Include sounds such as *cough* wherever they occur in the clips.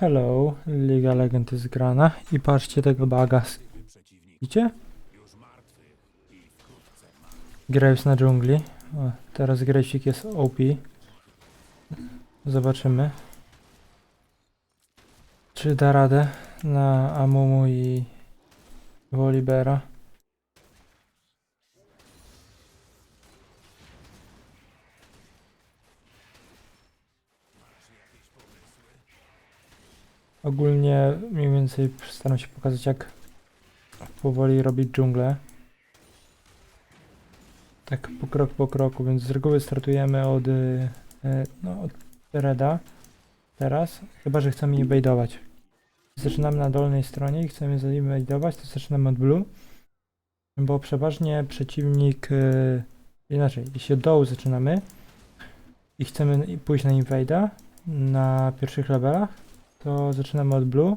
Hello, Liga Legend jest grana i patrzcie tego baga. Widzicie? Graves na dżungli. O, teraz Gravesik jest OP. Zobaczymy. Czy da radę na Amumu i Wolibera. Ogólnie mniej więcej staram się pokazać jak powoli robić dżunglę. Tak po krok po kroku, więc z reguły startujemy od, y, e, no, od Reda teraz, chyba że chcemy invadować. Zaczynamy na dolnej stronie i chcemy zainvadować, to zaczynamy od blue, bo przeważnie przeciwnik, y, inaczej, jeśli od dołu zaczynamy i chcemy pójść na invada na pierwszych levelach, to zaczynamy od blue,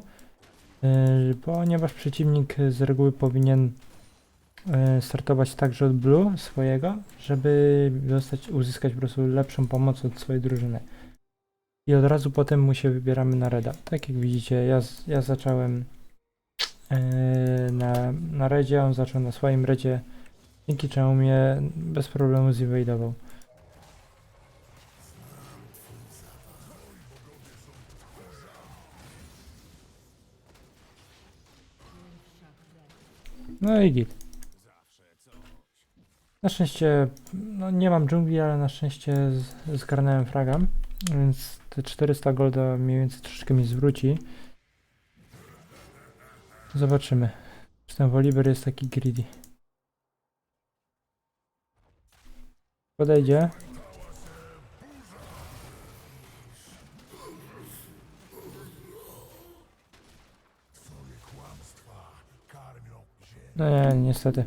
yy, ponieważ przeciwnik z reguły powinien yy, startować także od blue swojego, żeby dostać, uzyskać po prostu lepszą pomoc od swojej drużyny. I od razu potem mu się wybieramy na reda. Tak jak widzicie, ja, ja zacząłem yy, na, na redzie, on zaczął na swoim redzie, dzięki czemu mnie bez problemu zinwadował. No i git. Na szczęście, no nie mam dżungli, ale na szczęście zgarnąłem fraga, więc te 400 golda mniej więcej troszeczkę mi zwróci. Zobaczymy. Czy ten Volibear jest taki greedy. Podejdzie. No nie, niestety.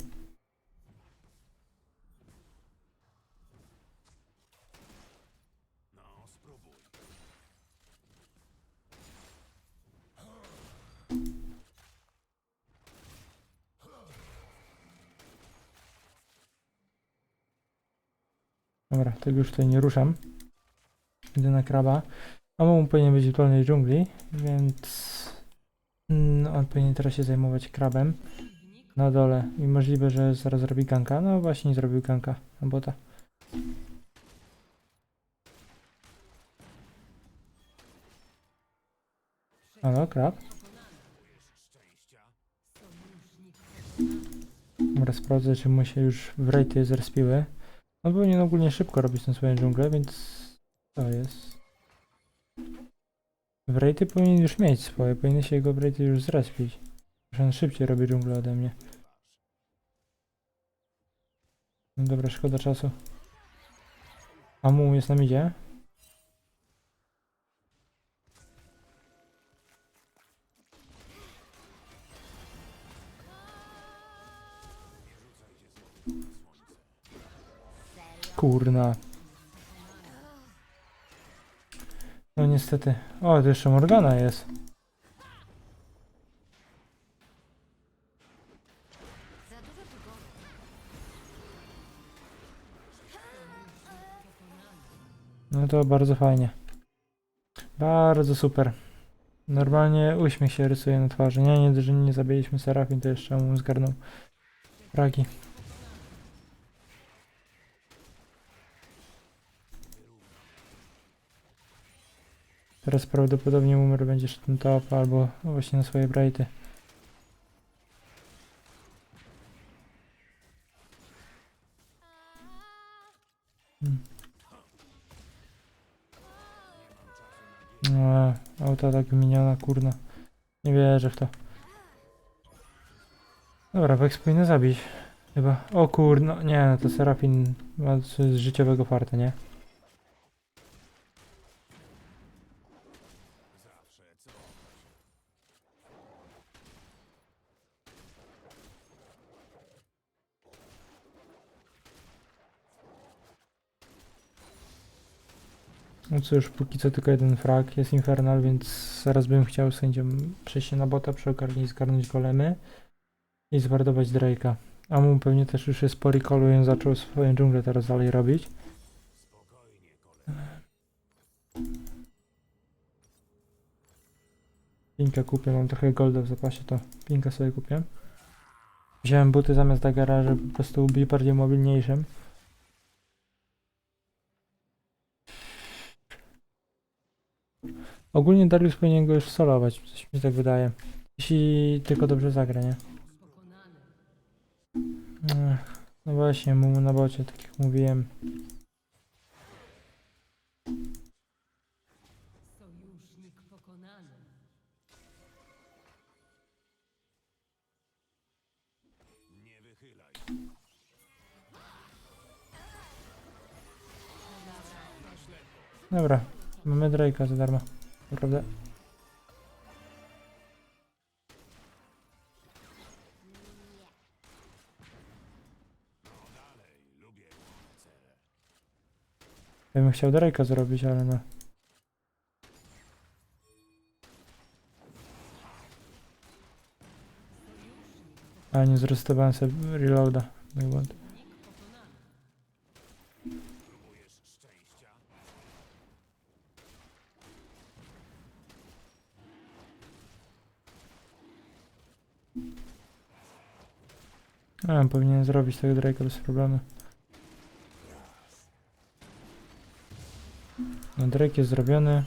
Dobra, tego już tutaj nie ruszam. Idę na kraba. A mu powinien być w dolnej dżungli, więc mm, on powinien teraz się zajmować krabem na dole i możliwe, że zaraz zrobi ganka. No właśnie nie zrobił ganka bota. Halo, krab? Dobra, sprawdzę, czy mu się już w rejty zrespiły. On powinien ogólnie szybko robić tę swoją dżunglę, więc to jest. W rejty powinien już mieć swoje, powinny się jego w rejty już zrespić. Że on szybciej robi dżunglę ode mnie. No dobra, szkoda czasu. A mu jest na midzie? Kurna. No niestety. O, to jeszcze Morgana jest. No to bardzo fajnie. Bardzo super. Normalnie uśmiech się rysuje na twarzy. Nie, nie, że nie zabiliśmy Serafin, to jeszcze mu zgarnął fragi. Teraz prawdopodobnie Umer będzie szedł na top albo właśnie na swoje brighty. Auto tak miniona, kurna. Nie wierzę w to. Dobra, Vex powinien zabić. Chyba. O kurno, nie, no to Serafin ma z życiowego farta, nie? No cóż, póki co tylko jeden frag, jest Infernal, więc zaraz bym chciał sędziom przejść się na bota, przy okazji zgarnąć golemy i zwardować Drake'a. A mu pewnie też już jest po recallu i on zaczął swoją dżunglę teraz dalej robić. Pinkę kupię, mam trochę golda w zapasie, to pinkę sobie kupię. Wziąłem buty zamiast Dagera, żeby po prostu być bardziej mobilniejszym. Ogólnie Darius powinien go już solować, coś mi tak wydaje. Jeśli tylko dobrze zagra, nie? Ech, no właśnie, mu na bocie, tak jak mówiłem. Dobra, mamy Drake'a za darmo. Bym chciał Drake'a zrobić, ale no. A nie zrestowałem sobie reloada. Mój błąd. A, powinien zrobić tego Drake'a bez problemu. Drake jest zrobiony.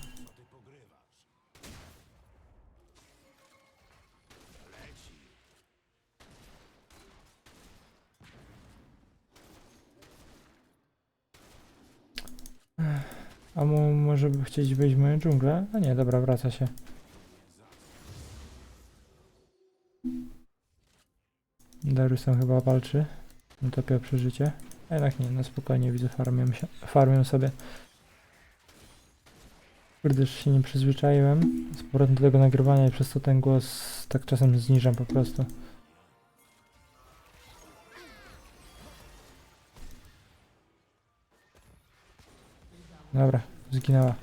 A mu może by chcieć wejść w moją dżunglę? A nie, dobra, wraca się. Darius tam chyba walczy. Utopia przeżycie. A jednak nie, na spokojnie widzę farmią, się, farmią sobie. Już się nie przyzwyczaiłem z powrotem do tego nagrywania i przez to ten głos tak czasem zniżam po prostu. Dobra, zginęła.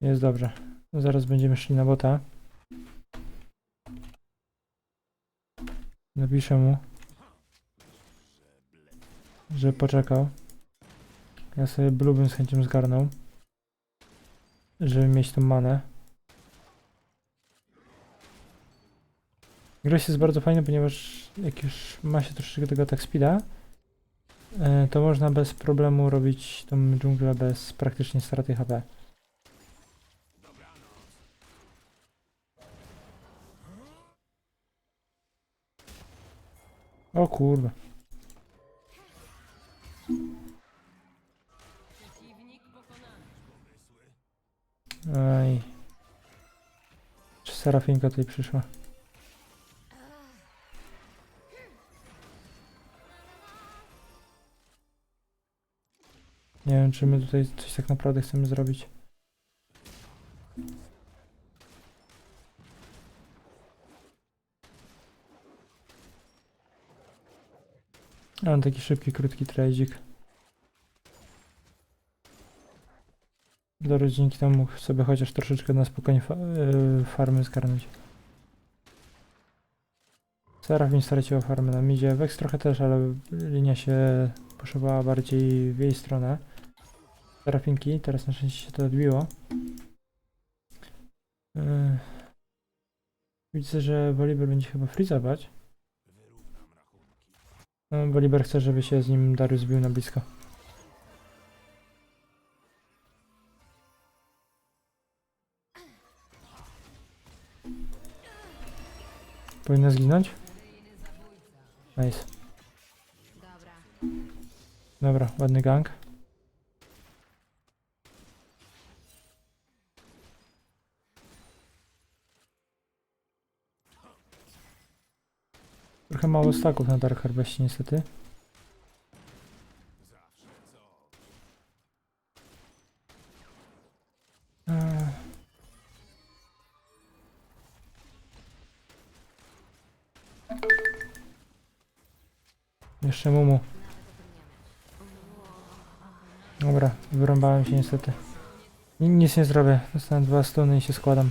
Jest dobrze. Zaraz będziemy szli na bota. Napiszę mu, że poczekał. Ja sobie blue z chęcią zgarnął, żeby mieć tą manę. Graś jest bardzo fajna, ponieważ jak już ma się troszeczkę tego attack speeda, e, to można bez problemu robić tą dżunglę bez praktycznie straty HP. O kurwa. Aj. Czy Serafinka tutaj przyszła? Nie wiem, czy my tutaj coś tak naprawdę chcemy zrobić. On taki szybki, krótki trajdzik. Dobra, dzięki temu mógł sobie chociaż troszeczkę na spokojnie fa yy, farmy zgarnąć. Serafin straciła farmę na midzie, Vex trochę też, ale linia się poszywała bardziej w jej stronę. Serafinki, teraz na szczęście się to odbiło. Yy. Widzę, że Woliber będzie chyba freezować. No, Woliber chce, żeby się z nim Darius zbił na blisko. Powinna zginąć? Nice. Dobra. Ładny gang. Trochę mało staków na Dark Harvestie niestety. Jeszcze Mumu. Dobra, wyrąbałem się niestety. Ni- Nic nie zrobię. Dostanę dwa stuny i się składam.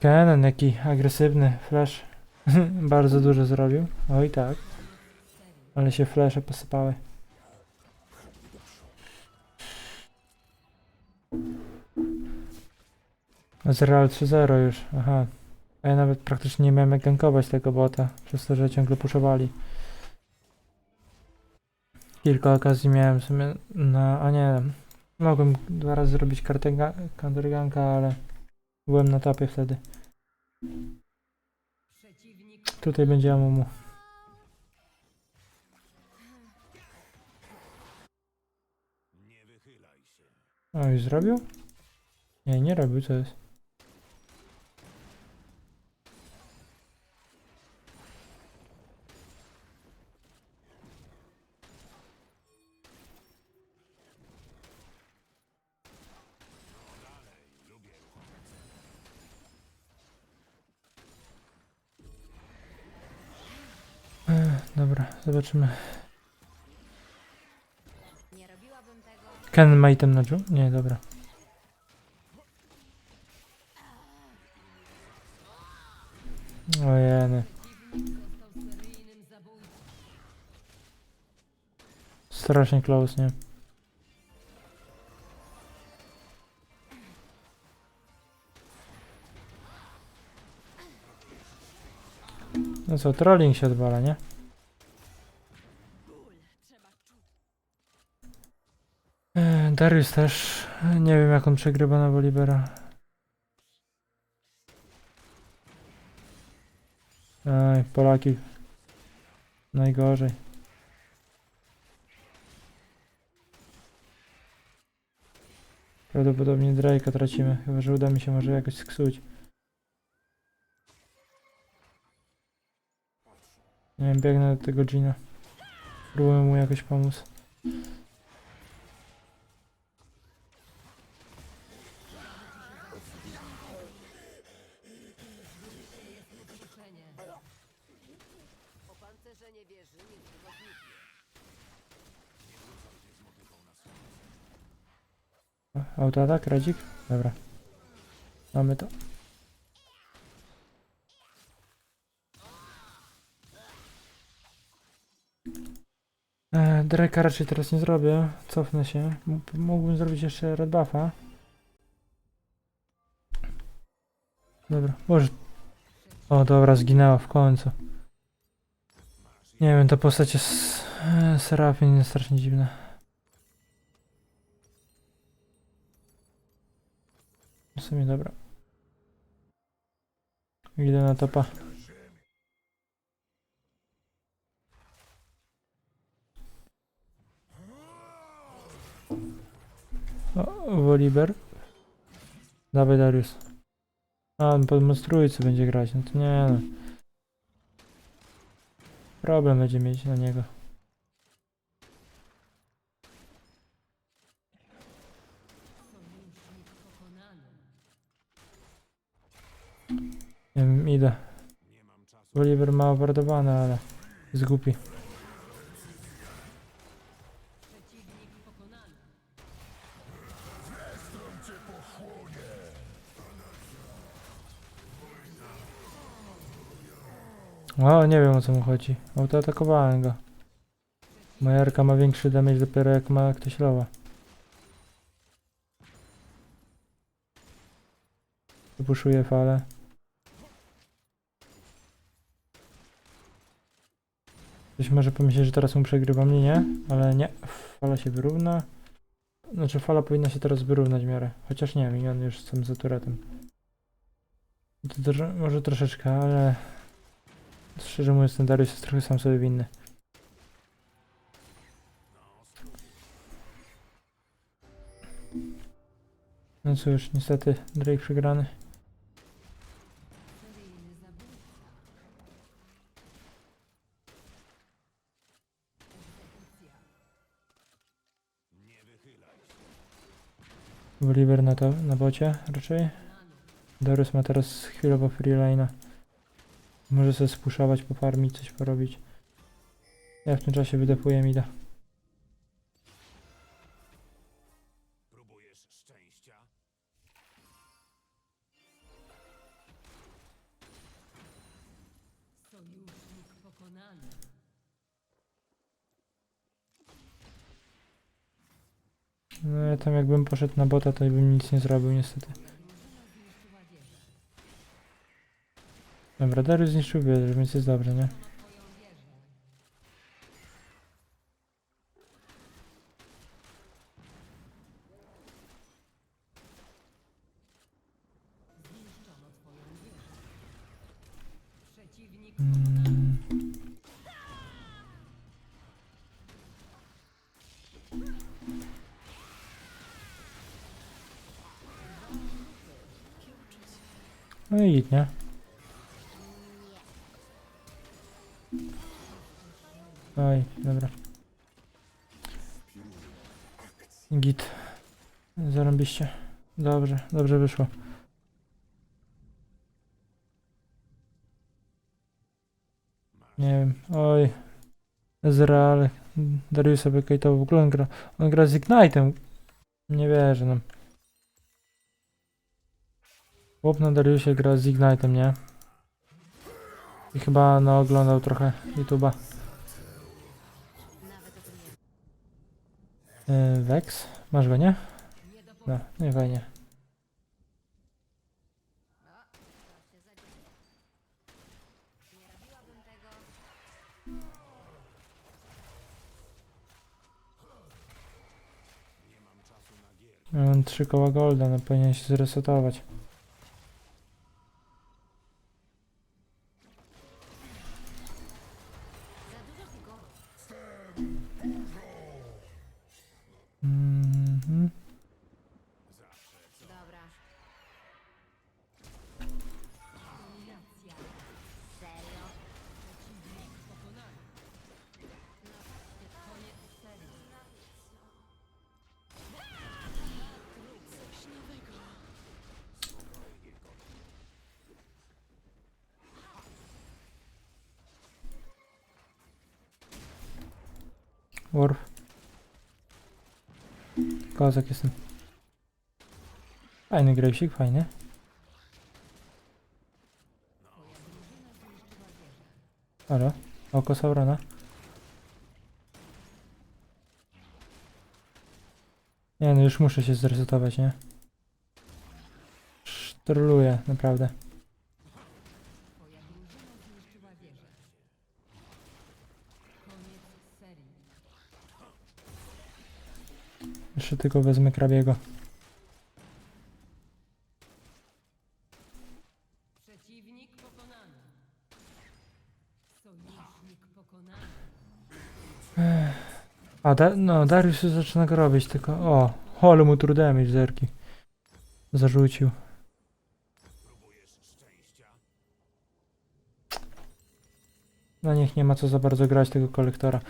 Kenan jaki agresywny flash. *laughs* Bardzo dużo zrobił. Oj tak. Ale się flesze posypały. Zreal 3-0 już, aha. A ja nawet praktycznie nie miałem jak gankować tego bota, przez to, że ciągle puszowali. Kilka okazji miałem w sumie na... a nie, mogłem dwa razy zrobić kartę counterganka, ale byłem na topie wtedy. Tutaj będzie Amumu. O, już zrobił? Nie, nie robił, co jest? Ech, Dobra, zobaczymy. Ken ma item na dżu? Nie, dobra. Ojeny. Strasznie close, nie? No co, trolling się odwala, nie? Eee, Darius też. Nie wiem jak on przegrywa na Bolibera. Ej, Polaki. Najgorzej. Prawdopodobnie Drake'a tracimy, chyba że uda mi się może jakoś sksuć. Nie wiem, biegnę do tego Gina. Próbuję mu jakoś pomóc. Autoatak, radzik? Dobra. Mamy to. E, Drake'a raczej teraz nie zrobię. Cofnę się. M- Mógłbym zrobić jeszcze red buffa. Dobra, może... O, dobra, zginęła w końcu. Nie wiem, ta postać jest... Serafin jest strasznie dziwna. W sumie dobra. Idę na topa. O, Woliber. Dawaj Darius. A, on pod most trójcy będzie grać, no to nie no. Problem będzie mieć na niego. Sojusznik pokonany. Nie wiem, idę. Oliver ma owardowane, ale jest głupi. O, nie wiem o co mu chodzi. Autoatakowałem go. Moja Arka ma większy damage dopiero jak ma ktoś lowa. Wypuszuje falę. Ktoś może pomyśleć, że teraz mu przegrywam linię, ale nie. Fala się wyrówna. Znaczy fala powinna się teraz wyrównać w miarę. Chociaż nie, miniony już są za turetem. Może troszeczkę, ale... Szczerze mówiąc, ten Darius jest trochę sam sobie winny. No cóż, niestety Drake przegrany. Oliver na, to, na bocie raczej. Darius ma teraz chwilowo freeline'a. Może sobie spuszować, pofarmić, coś porobić. Ja w tym czasie wydepuję mida. jakbym poszedł na bota, to bym nic nie zrobił niestety. Dobra, Darius zniszczył wieżę, więc jest dobrze, nie? No i nie? Oj, dobra. Git. Zarąbiście. Dobrze, dobrze wyszło. Nie wiem, oj. Ezreal. Darius sobie kajtował. W ogóle on gra, on gra z Ignite'em. Nie wierzę, no. Chłop na Dariusie gra z Ignite'em, nie? I chyba no oglądał trochę YouTube'a. Yy, Vex? Masz go, nie? No, nie fajnie. To się zadzieje. Nie robiłabym tego. Mam trzy koła golda, no powinien się zresetować. Worf. Kozak jestem. Fajny grejsik, fajny. Halo? Oko Saurona. Nie no, już muszę się zresetować, nie? Sztruluję, naprawdę. Tylko wezmę krabiego. Przeciwnik pokonany. Sojusznik pokonany. A, da, no, Darius już zaczyna go robić, tylko... O, hole mu true damage zerki. Zarzucił. No niech nie ma co za bardzo grać tego kolektora.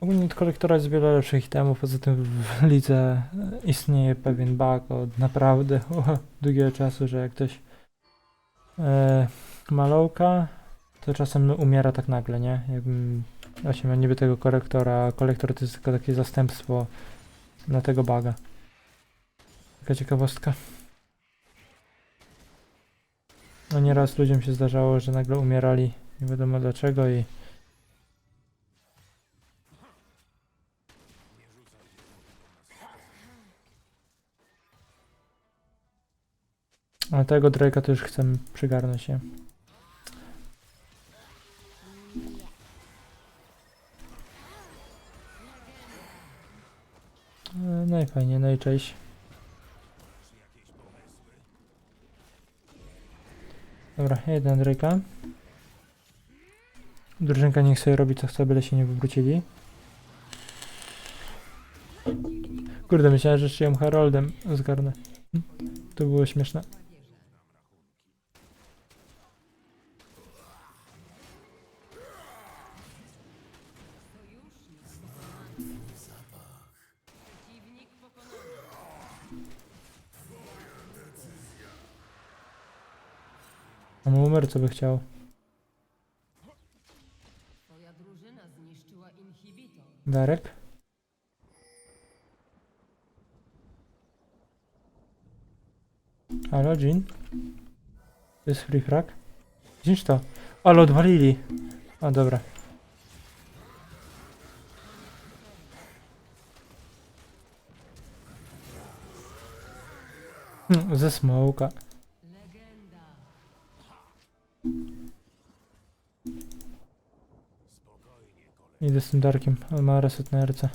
Ogólnie od kolektora jest wiele lepszych itemów, poza tym w *laughs* lidze istnieje pewien bug od naprawdę *laughs* długiego czasu, że jak ktoś e, ma lowka, to czasem umiera tak nagle, nie? Jakbym właśnie miał niby tego kolektora, a kolektor to jest tylko takie zastępstwo na tego buga. Taka ciekawostka. No nieraz ludziom się zdarzało, że nagle umierali nie wiadomo dlaczego i A tego Drake'a już chcę przygarnąć, nie? E, No i fajnie, no i cześć. Dobra, jeden Drake'a. Drużynka niech sobie robi co chce, byle się nie wywrócili. Kurde, myślałem, że jeszcze ją Haroldem zgarnę. To było śmieszne. Co by chciał? Darek? Halo, Jean? To jest free? Widzisz to? Ale odwalili! A, dobra. Hm, Ze smoka. Idę z tym Darkiem, on ma reset na RC.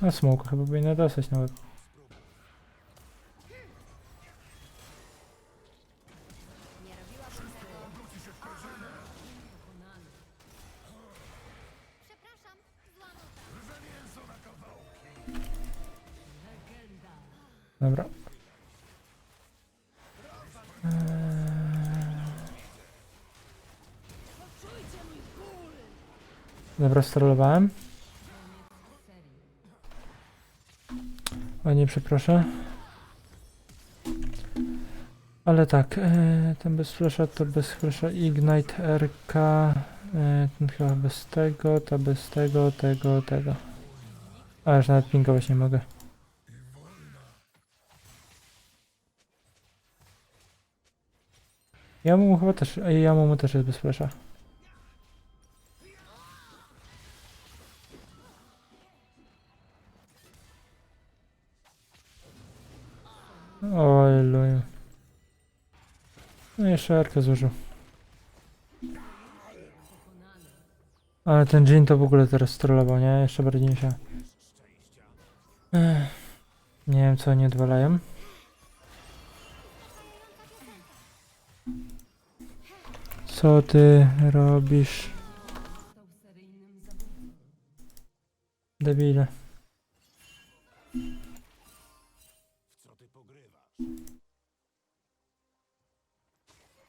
A smoke chyba powinna dostać nawet. Dobra. Eee. Dobra, sterolowałem. O nie, przeproszę. Ale tak, e, ten bez flasha to bez flasha Ignite RK, e, ten chyba bez tego, ta bez tego, tego, tego. A już nawet pingować nie mogę. Ja mu chyba też, ja mu też jest bez flasha. Oj, luju. No jeszcze arkę zużył. Ale ten Jin to w ogóle teraz strollował, nie? Jeszcze bardziej ja. Ech. Nie wiem co oni odwalają. Co ty robisz, debile?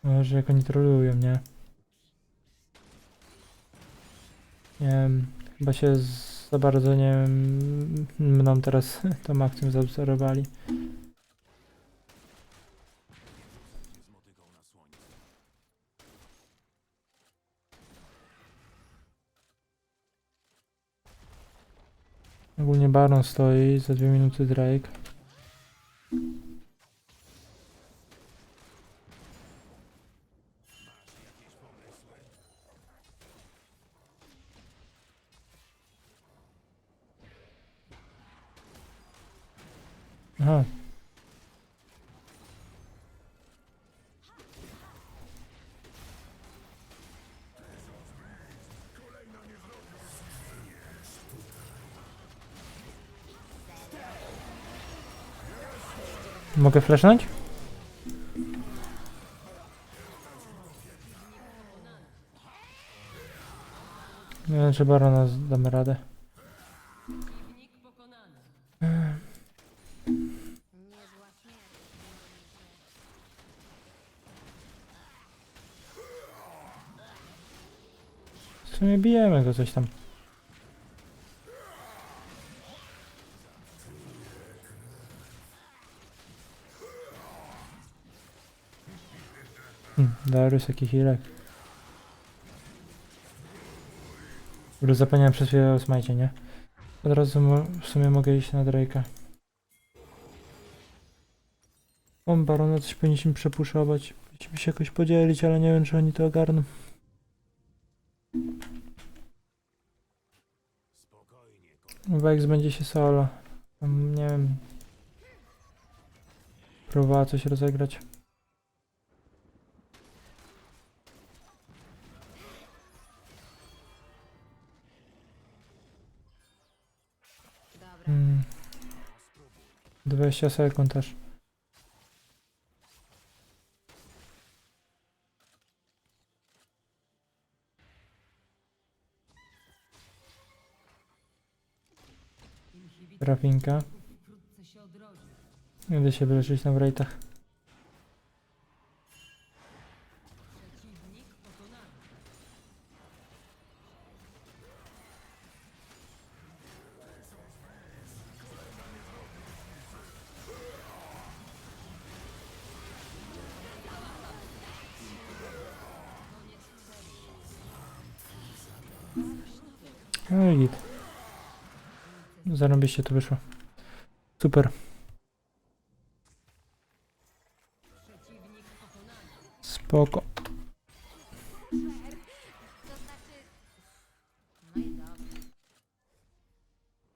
Może jak oni trolują, nie? Nie wiem, chyba się za bardzo, nie mną teraz *laughs* tą akcją zaobserwowali. Ogólnie Baron stoi, za dwie minuty Drake. Mogę flashnąć? Nie wiem, czy Barona damy radę. W sumie bijemy go coś tam. Darius jaki healek. Już zapomniałem przez chwilę o smajcie, nie? Od razu w sumie mogę iść na Drake'a. On Barona coś powinniśmy przepuszować. Musimy się jakoś podzielić, ale nie wiem czy oni to ogarną. Wex będzie się solo. Nie wiem. Próbowała coś rozegrać. Mm. 20 sekund też. Odrodzi. Idę się wyleczyć na wrejtach. Zarobiście to wyszło. Super. Spoko.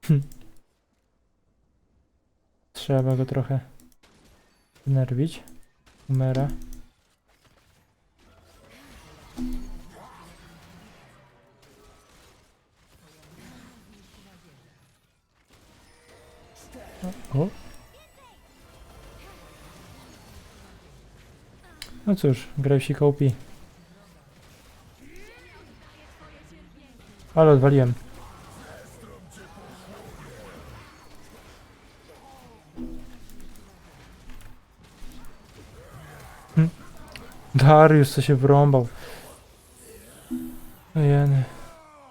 Dobra. Trzeba go trochę nerwić. Umera. Cóż, Gravesik OP. Ale odwaliłem. Hm. Darius co się wrąbał. Ojeny.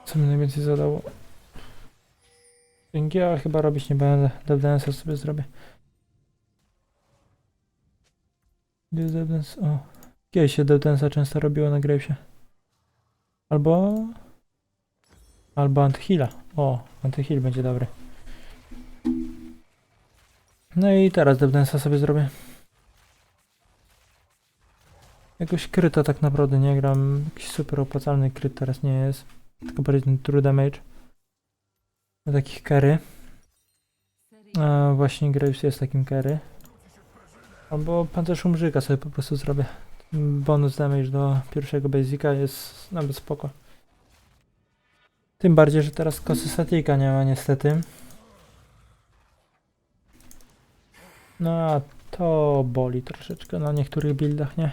Co mi najwięcej zadało? Ja chyba robić nie będę. Devdance'a sobie zrobię. Gdzie? O. Kiedyś się Devdance'a często robiło na Gravesie. Albo... Albo Antyhila. O, Antyhil będzie dobry. No i teraz Devdance'a sobie zrobię. Jakoś kryta tak naprawdę nie gram. Jakiś super opłacalny kryt teraz nie jest. Tylko bardziej true damage. Na takich carry. A właśnie Graves jest takim carry. Albo pancerz umrzyka sobie po prostu zrobię. Bonus damage do pierwszego basica jest nawet spoko. Tym bardziej, że teraz kosy statika nie ma niestety. No a to boli troszeczkę na niektórych buildach, nie?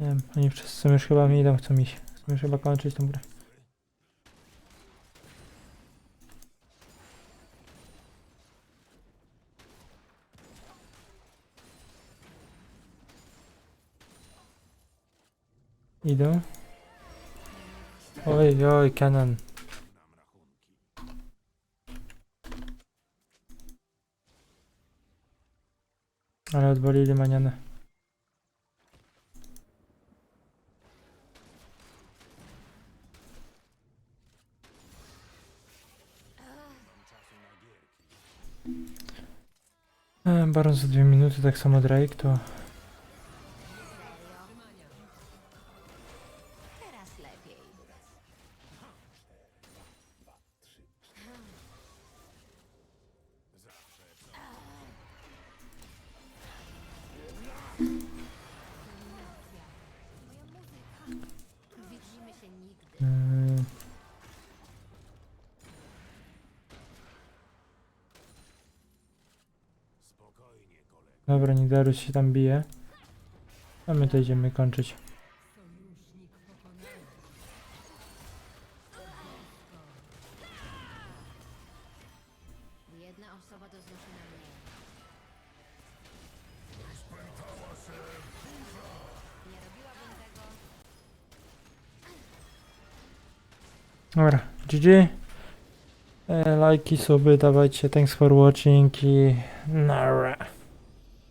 Nie wiem, oni wszyscy już chyba mi idą, chcą iść. Chcą już chyba kończyć tą grę. Idą. Oj, oj, Canon. Ale odwalili manianę. E, Baron za dwie minuty, tak samo Drake, to Dobra, niech Darius się tam bije. A my to idziemy kończyć. Jedna osoba do znoszenia mniej. Nie robiłabym tego. Dobra, GG. E, lajki, suby, dawajcie. Thanks for watching i nara.